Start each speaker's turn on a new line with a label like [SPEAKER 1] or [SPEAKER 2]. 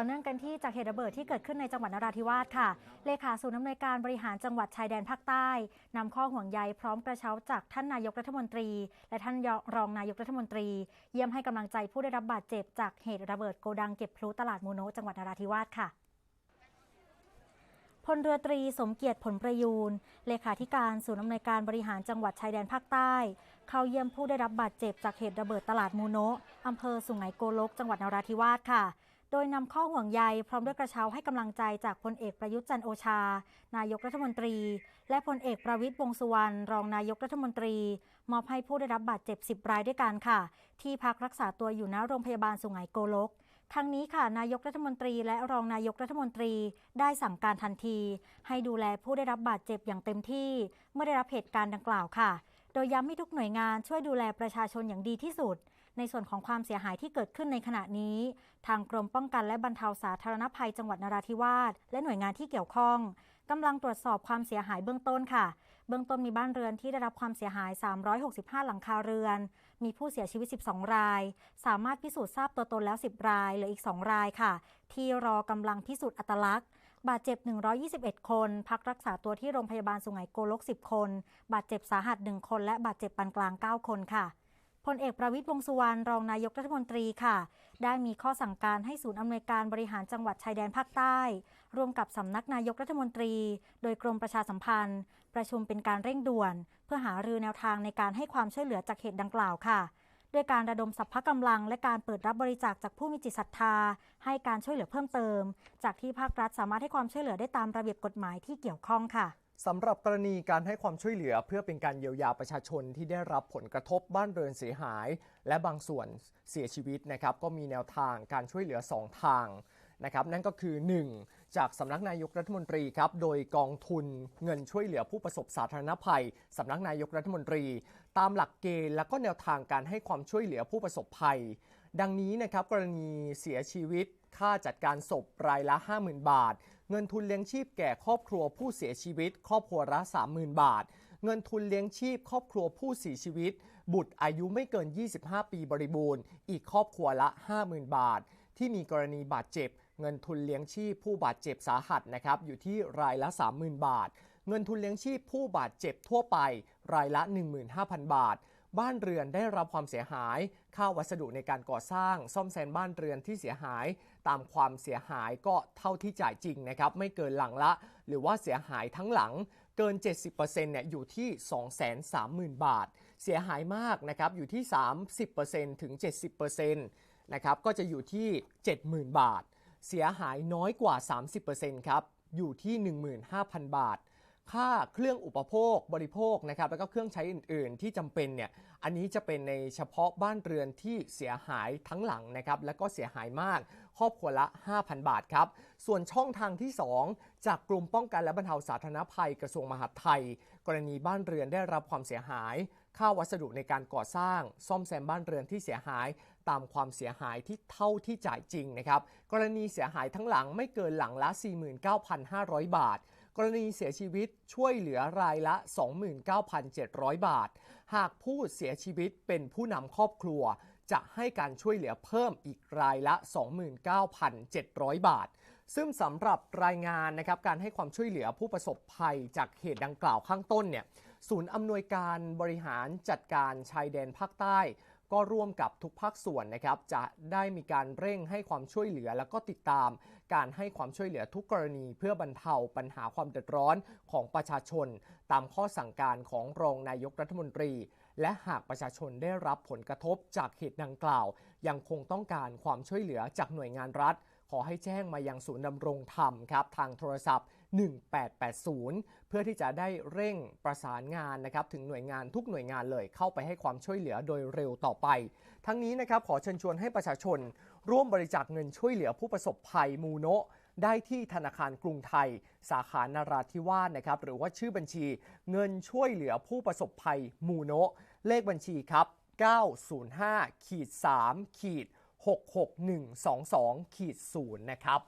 [SPEAKER 1] ต่อเนื่องกันที่จากเหตุระเบิดที่เกิดขึ้นในจังหวัดนราธิวาสค่ะ เลขาศูนย์อำนวยการบริหารจังหวัดชายแดนภาคใต้นำข้อห่วงใยพร้อมกระเช้าจากท่านนายกรัฐมนตรี และท่านรองนายกรัฐมนตรี เยี่ยมให้กำลังใจผู้ได้รับบาดเจ็บจากเหตุระเบิดโกดังเก็บพลุตลาดมูโนจังหวัดนราธิวาสค่ะพลเรือตรีสมเกียรติผลประยูนเลขาธิการศูนย์อำนวยการบริหารจังหวัดชายแดนภาคใต้ เข้าเยี่ยมผู้ได้รับบาดเจ็บจากเหตุระเบิดตลาดมูโนะอำเภอสุไหงโกลก จังหวัดนราธิวาสค่ะ โดยนำข้อห่วงใยพร้อมด้วยกระเช้าให้กำลังใจจากพลเอกประยุทธ์จันโอชา นายกรัฐมนตรี และพลเอกประวิตยวงสุวรรณรองนายกรัฐมนตรี มอบให้ผู้ได้รับบาดเจ็บ 10 รายด้วยกันค่ะ ที่พักรักษาตัวอยู่ณโรงพยาบาลสุไหงโกลกทั้งนี้ค่ะ นายกรัฐมนตรีและรองนายกรัฐมนตรีได้สั่งการทันที ให้ดูแลผู้ได้รับบาดเจ็บอย่างเต็มที่ เมื่อได้รับเหตุการณ์ดังกล่าวค่ะ ดยย้ำให้ทุกหน่วยงานช่วยดูแลประชาชนอย่างดีที่สุด ในส่วนของความเสียหายที่เกิดขึ้นในขณะนี้ ทางกรมป้องกันและบรรเทาสาธารณภัยจังหวัดนราธิวาสและหน่วยงานที่เกี่ยวข้องกำลังตรวจสอบความเสียหายเบื้องต้นค่ะ เบื้องต้นมีบ้านเรือนที่ได้รับความเสียหาย 365 หลังคาเรือน มีผู้เสียชีวิต 12 ราย สามารถพิสูจน์ทราบตัวตนแล้ว 10 ราย เหลืออีก 2 รายค่ะ ที่รอกำลังพิสูจน์อัตลักษณ์ บาดเจ็บ 121 คน พักรักษาตัวที่โรงพยาบาลสุไหงโกลก 10 คน บาดเจ็บสาหัส 1 คน และบาดเจ็บปานกลาง 9 คนค่ะพลเอกประวิตยวงษ์สุวรรณรองนายกรัฐมนตรีค่ะ ได้มีข้อสั่งการให้ศูนย์อำนวยการบริหารจังหวัดชายแดนภาคใต้ ร่วมกับสำนักนายกรัฐมนตรี โดยกรมประชาสัมพันธ์ ประชุมเป็นการเร่งด่วน เพื่อหารือแนวทางในการให้ความช่วยเหลือจากเหตุดังกล่าวค่ะ ด้วยการระดมสรรพกำลัง และการเปิดรับบริจาคจากผู้มีจิตศรัทธา ให้การช่วยเหลือเพิ่มเติม จากที่ภาครัฐสามารถให้ความช่วยเหลือได้ตามระเบียบกฎหมายที่เกี่ยวข้องค่ะ
[SPEAKER 2] สำหรับกรณีการให้ความช่วยเหลือเพื่อเป็นการเยียวยาประชาชนที่ได้รับผลกระทบบ้านเรือนเสียหาย และบางส่วนเสียชีวิตนะครับก็มีแนวทางการช่วยเหลือ 2 ทาง นะครับนั่นก็คือ 1. จากสำนักนายกรัฐมนตรีครับโดยกองทุนเงินช่วยเหลือผู้ประสบสาธารณภัยสำนักนายกรัฐมนตรี ตามหลักเกณฑ์และก็แนวทางการให้ความช่วยเหลือผู้ประสบภัย ดังนี้นะครับกรณีเสียชีวิตค่าจัดการศพรายละ 50,000 บาท เงินทุนเลี้ยงชีพแก่ครอบครัวผู้เสียชีวิต ครอบครัวละ 30,000 บาท เงินทุนเลี้ยงชีพ ครอบครัวผู้เสียชีวิต บุตรอายุไม่เกิน 25 ปีบริบูรณ์ อีกครอบครัวละ 50,000 บาท ที่มีกรณีบาดเจ็บ เงินทุนเลี้ยงชีพผู้บาดเจ็บสาหัสนะครับอยู่ที่รายละ 30,000 บาท เงินทุนเลี้ยงชีพผู้บาดเจ็บทั่วไป รายละ 15,000 บาท บ้านเรือนได้รับความเสียหาย ค่าวัสดุในการก่อสร้าง ซ่อมแซมบ้านเรือนที่เสียหาย ตามความเสียหายก็เท่าที่จ่ายจริงนะครับไม่เกินหลังละ หรือว่าเสียหายทั้งหลังเกิน 70%เนี่ยอยู่ที่ 230,000 บาท เสียหายมากนะครับอยู่ที่ 30%ถึง 70%นะครับก็จะอยู่ที่ 70,000 บาท เสียหายน้อยกว่า 30%ครับ อยู่ที่ 15,000 บาท ค่าเครื่องอุปโภคบริโภคนะครับ แล้วก็เครื่องใช้อื่น ๆ ที่จำเป็นเนี่ย อันนี้จะเป็นในเฉพาะบ้านเรือนที่เสียหายทั้งหลังนะครับ แล้วก็เสียหายมาก ครอบครัวละ 5,000 บาทครับ ส่วนช่องทางที่ 2 จากกลุ่มป้องกันและบรรเทาสาธารณภัยกระทรวงมหาดไทย กรณีบ้านเรือนได้รับความเสียหาย ค่าวัสดุในการก่อสร้าง ซ่อมแซมบ้านเรือนที่เสียหาย ตามความเสียหายที่เท่าที่จ่ายจริงนะครับ กรณีเสียหายทั้งหลังไม่เกินหลังละ 49,500 บาท กรณีเสียชีวิตช่วยเหลือรายละ 29,700 บาท หากผู้เสียชีวิตเป็นผู้นำครอบครัว จะให้การช่วยเหลือเพิ่มอีกรายละ 29,700 บาทซึ่งสำหรับรายงานนะครับการให้ความช่วยเหลือผู้ประสบภัยจากเหตุดังกล่าวข้างต้นเนี่ย ศูนย์อำนวยการบริหารจัดการชายแดนภาคใต้ ก็ร่วมกับทุกภาคส่วนนะครับ จะได้มีการเร่งให้ความช่วยเหลือ แล้วก็ติดตาม การให้ความช่วยเหลือทุกกรณี เพื่อบรรเทาปัญหาความเดือดร้อนของประชาชน ตามข้อสั่งการของรองนายกรัฐมนตรี และหากประชาชนได้รับผลกระทบจากเหตุดังกล่าว ยังคงต้องการความช่วยเหลือจากหน่วยงานรัฐ ขอให้แจ้งมายังศูนย์ดำรงธรรมครับทางโทรศัพท์ 1880 เพื่อที่จะได้เร่งประสานงานนะครับถึงหน่วยงานทุกหน่วยงานเลยเข้าไปให้ความช่วยเหลือโดยเร็วต่อไป ทั้งนี้นะครับขอเชิญชวนให้ประชาชน ร่วมบริจาคเงินช่วยเหลือผู้ประสบภัยมูโนะได้ที่ธนาคารกรุงไทย สาขานาราธิวาสนะครับหรือว่าชื่อบัญชีเงินช่วยเหลือผู้ประสบภัยมูโนะเลขบัญชีครับ 905ขีด3ขีด66122ขีด0นะครับ